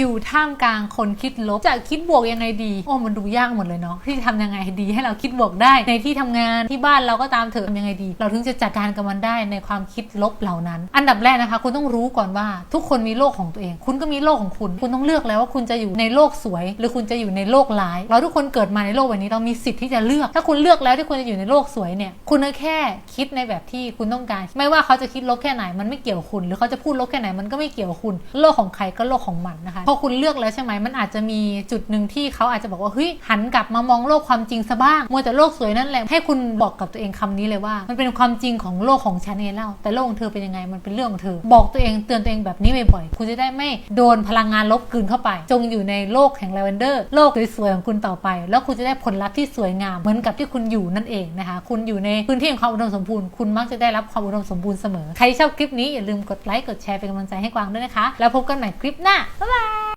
อยู่ท่ามกลางคนคิดลบ จะคิดบวกยังไงดี โอ้ มันดูยากหมดเลยเนาะ ที่ทำยังไงดีให้เราคิดบวกได้ ในที่ทำงานที่บ้านเราก็ตามเถอะทำยังไงดี เราถึงจะจัดการกับมันได้ในความคิดลบเหล่านั้น อันดับแรกนะคะ คุณต้องรู้ก่อนว่าทุกคนมีโลกของตัวเอง คุณก็มีโลกของคุณ คุณต้องเลือกแล้วว่าคุณจะอยู่ในโลกสวย หรือคุณจะอยู่ในโลกร้าย เราทุกคนเกิดมาในโลกใบนี้เรามีสิทธิ์ที่จะเลือก ถ้าคุณเลือกแล้วที่คุณจะอยู่ในโลกสวยเนี่ย คุณก็แค่คิดในแบบที่คุณต้องการ ไม่ว่าเขาจะคิดลบแค่ไหนมันไม่เกี่ยวคุณ หรือเขาจะพูดลบแค่ไหนมันก็ไม่เกี่ยวคุณ โลกของใครก็โลกของมันนะคะพอคุณเลือกแล้วใช่ไหมมันอาจจะมีจุดหนึ่งที่เขาอาจจะบอกว่าเฮ้ยหันกลับมามองโลกความจริงซะบ้างมัวแต่โลกสวยนั่นแหละให้คุณบอกกับตัวเองคำนี้เลยว่า มันเป็นความจริงของโลกของฉันเองแล้วแต่โลกของเธอเป็นยังไงมันเป็นเรื่องของเธอ บอกตัวเองเตือนตัวเองแบบนี้บ่อยๆคุณจะได้ไม่โดนพลังงานลบกลืนเข้าไป จงอยู่ในโลกแห่งลาเวนเดอร์โลกสวยๆของคุณต่อไป แล้วคุณจะได้ผลลัพธ์ที่สวยงามเหมือนกับที่คุณอยู่นั่นเองนะคะ คุณอยู่ในพื้นที่แห่งความอุดมสมบูรณ์คุณมักจะได้รับความอุดมสมบูรณ์เสมอใครชอบคลิปนี้อย่าลืมกดไลค์กดแชร์เป็นกำลังใจให้กวางด้วยนะคะ แล้วพบกันใหม่คลิปหน้าบ๊ายบาย